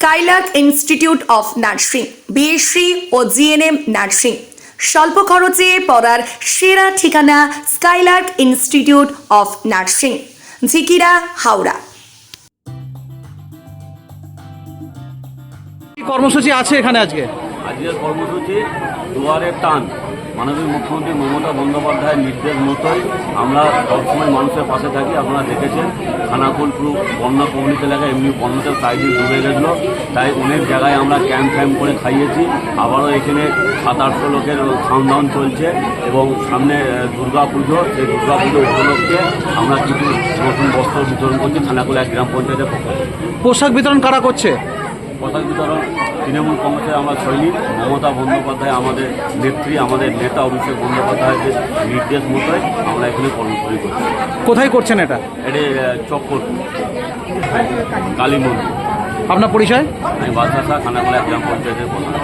Skylark Institute of Nursing BSc O GNM nursing স্বল্প খরচে পড়ার সেরা ঠিকানা Skylark Institute of Nursing Jhikira Howrah. কর্মসূচি আছে এখানে আজকে? আজকের কর্মসূচি দুয়ারের টান। মাননীয় মুখ্যমন্ত্রী মমতা বন্দ্যোপাধ্যায়ের নির্দেশ মতোই আমরা সবসময় মানুষের পাশে থাকি। আপনারা দেখেছেন খানাকুল পুরো বন্যা প্রবলিত এলাকায় এমনি বন্যাতে চারিদিক ডুবে গেছিল। তাই অনেক জায়গায় আমরা ক্যাম্প ফ্যাম্প করে খাইয়েছি। আবারও এখানে সাত আটশো লোকের খাওয়ান চলছে এবং সামনে দুর্গা পুজো সেই দুর্গা পুজো উপলক্ষে আমরা কিছু নতুন বস্ত্র বিতরণ করছি। খানাকুল এক গ্রাম পঞ্চায়েতের পক্ষ পোশাক বিতরণ কারা করছে? পোশাক বিতরণ তৃণমূল কংগ্রেসের আমরা সৈনিক মমতা বন্দ্যোপাধ্যায় আমাদের নেত্রী আমাদের নেতা অভিষেক বন্দ্যোপাধ্যায়ের নির্দেশ মতোই আমরা এখানে কর্মসূচি করছি। কোথায় করছেন এটা? এটা চক্কর কালী মন্দির। আপনার পরিচয়? আমি বাদশাহ এক গ্রাম পঞ্চায়েতের প্রধান।